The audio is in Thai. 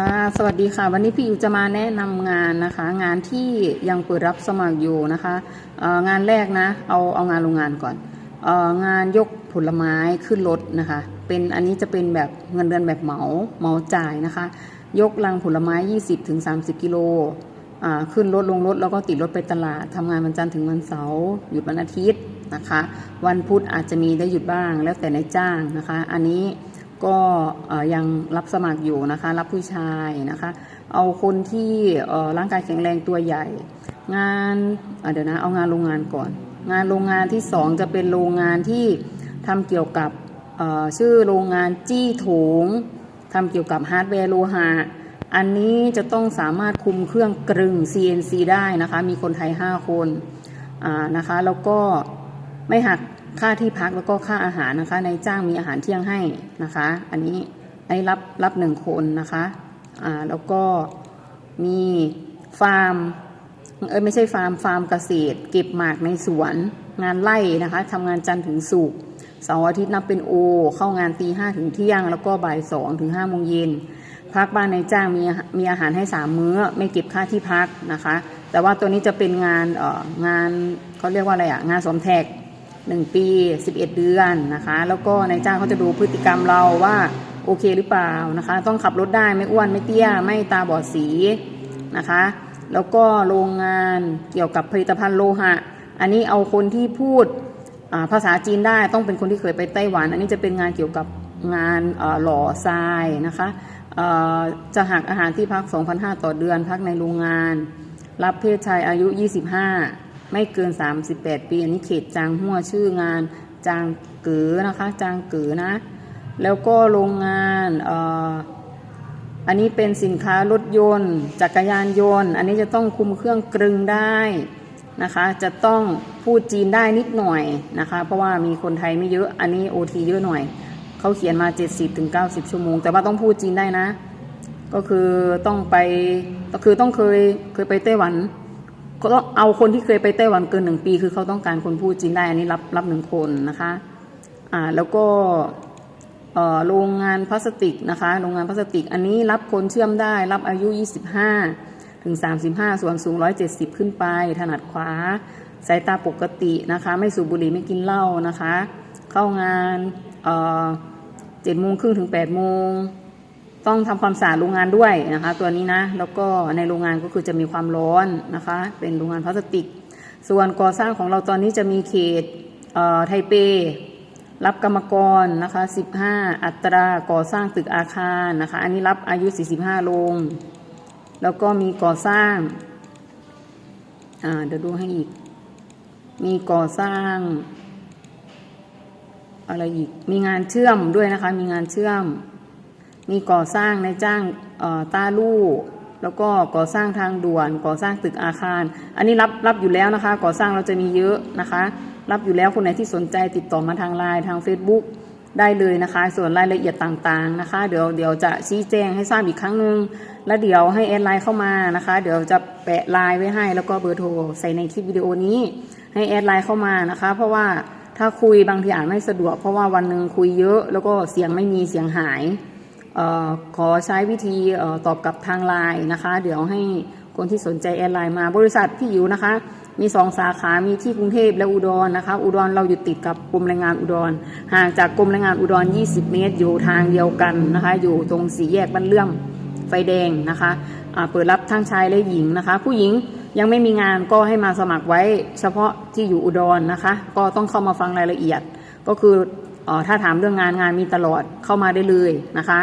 ค่ะสวัสดีค่ะ วันนี้พี่อยู่จะมาแนะนำงานนะคะ งานที่ยังเปิดรับสมัครอยู่นะคะงานแรกนะ เอาเอางานโรงงานก่อนองานยกผลไม้ขึ้นรถนะคะ เป็นอันนี้จะเป็นแบบเงินเดือนแบบเหมาเหมาจ่ายนะคะ ยกลังผลไม้ 20-30 กิโลขึ้นรถลงรถแล้วก็ติดรถไปตลาดทำงานวันจันทร์ถึงวันเสาร์หยุดวันอาทิตย์นะคะ วันพุธอาจจะมีได้หยุดบ้างแล้วแต่นายจ้างนะคะ อันนี้ ก็ยังรับสมัครอยู่นะคะ รับผู้ชายนะคะ เอาคนที่ร่างกายแข็งแรงตัวใหญ่ งานเอ่อเดี๋ยวนะเอางานโรงงานก่อน งานโรงงานที่สองจะเป็นโรงงานที่ทำเกี่ยวกับชื่อโรงงานจี้โถงทำเกี่ยวกับฮาร์ดแวร์โลหะอันนี้จะต้องสามารถคุมเครื่องกรึง CNC ได้นะคะ มีคนไทย 5 คนนะคะ แล้วก็ไม่หัก ค่าที่พักแล้วก็ค่าอาหารนะคะในจ้างมีอาหารเที่ยงให้นะคะ อันนี้ไอ้รับรับหนึ่งคนนะคะอ่าแล้วก็มีฟาร์มเอ้ยไม่ใช่ฟาร์มฟาร์มเกษตร เก็บหมากในสวน งานไร่นะคะทำงานจันทร์ถึงศุกร์เสาร์อาทิตย์นับเป็นโอ เข้างานตีห้าถึงเที่ยง แล้วก็บ่ายสองถึงห้าโมงเย็นพักบ้านในจ้างมีมีอาหารให้สามมื้อ ไม่เก็บค่าที่พักนะคะ แต่ว่าตัวนี้จะเป็นงานเอ่องานเขาเรียกว่าอะไรอะงานสมแทก หนึ่งปี 11 เดือนนะคะ แล้วก็นายจ้างเขาจะดูพฤติกรรมเราว่าโอเคหรือเปล่านะคะ ต้องขับรถได้ไม่อ้วนไม่เตี้ย ไม่ตาบอดสีนะคะ แล้วก็โรงงานเกี่ยวกับผลิตภัณฑ์โลหะ อันนี้เอาคนที่พูดภาษาจีนได้ต้องเป็นคนที่เคยไปไต้หวัน อันนี้จะเป็นงานเกี่ยวกับงานหล่อทรายนะคะจะหักอาหารที่พัก 2,500 ต่อเดือน พักในโรงงาน รับเพศชายอายุ 25 ไม่เกิน 38 ปีอันนี้เขตจางหัวชื่องานจางเก๋อนะคะจางเก๋อนะ แล้วก็โรงงานเอ่ออันนี้เป็นสินค้ารถยนต์ จักรยานยนต์ อันนี้จะต้องคุมเครื่องกรึงได้นะคะ จะต้องพูดจีนได้นิดหน่อยนะคะ เพราะว่ามีคนไทยไม่เยอะ อันนี้โอทีเยอะหน่อย เขาเขียนมา 70-90ถึง90ชั่วโมง แต่ว่าต้องพูดจีนได้นะ ก็คือต้องไป ก็คือต้องเคยเคยไปไต้หวัน ก็ต้องเอาคนที่เคยไปไต้หวันเกินหนึ่งปี คือเขาต้องการคนพูดจีนได้อันนี้รับรับหนึ่งคนนะคะอ่าแล้วก็โรงงานพลาสติกนะคะโรงงานพลาสติกอันนี้รับคนเชื่อมได้รับอายุ 25 ถึง 35 ส่วนสูง 170 ขึ้นไป ถนัดขวา สายตาปกตินะคะ ไม่สูบบุหรี่ไม่กินเหล้านะคะ เข้างานเอ่อ7โมงครึ่งถึง8โมง ต้องทำความสะอาดโรงงานด้วยนะคะ ตัวนี้นะ แล้วก็ในโรงงานก็คือจะมีความร้อนนะคะ เป็นโรงงานพลาสติก ส่วนก่อสร้างของเราตอนนี้จะมีเขตเไทเป รับกรรมกรนะคะ 15 อัตราก่อสร้างตึกอาคารนะคะ อันนี้รับอายุ 45 ลง แล้วก็มีก่อสร้างาเดี๋ยวดูให้อีก มีก่อสร้าง อะไรอีก มีงานเชื่อมด้วยนะคะ มีงานเชื่อม มีก่อสร้างในจ้างต้าลู่แล้วก็ก่อสร้างทางด่วนก่อสร้างตึกอาคาร อันนี้รับรับอยู่แล้วนะคะ ก่อสร้างเราจะมีเยอะนะคะ รับอยู่แล้วคนไหนที่สนใจติดต่อมาทางไลน์ทาง Facebook ได้เลยนะคะ ส่วนรายละเอียดต่างๆนะคะ เดี๋ยวเดี๋ยวจะชี้แจงให้ทราบอีกครั้งหนึ่งแล้วเดี๋ยวให้แอดไลน์เข้ามานะคะ เดี๋ยวจะแปะไลน์ไว้ให้ แล้วก็เบอร์โทรใส่ในคลิปวิดีโอนี้ ให้แอดไลน์เข้ามานะคะ เพราะว่าถ้าคุยบางทีอานไม่สะดวก เพราะว่าวันหนึ่งคุยเยอะ แล้วก็เสียงไม่มีเสียงหาย ขอใช้วิธีออตอบกับทางไลน์นะคะ เดี๋ยวให้คนที่สนใจแอดไลน์มาบริษัทพี่อยู่นะคะ มีสองสาขา มีที่กรุงเทพและอุดรนะคะ อุดรเราอยู่ติดกับกรมแรงงานอุดร ห่างจากกรมแรงงานอุดร 20 เมตร อยู่ทางเดียวกันนะคะ อยู่ตรงสี่แยกบ้านเลื่อมไฟแดงนะคะเปิดรับทั้งชายและหญิงนะคะ ผู้หญิงยังไม่มีงานก็ให้มาสมัครไว้เฉพาะที่อยู่อุดรนะคะ ก็ต้องเข้ามาฟังรายละเอียด ก็คืออถ้าถามเรื่องงานงานมีตลอดเข้ามาได้เลยนะคะ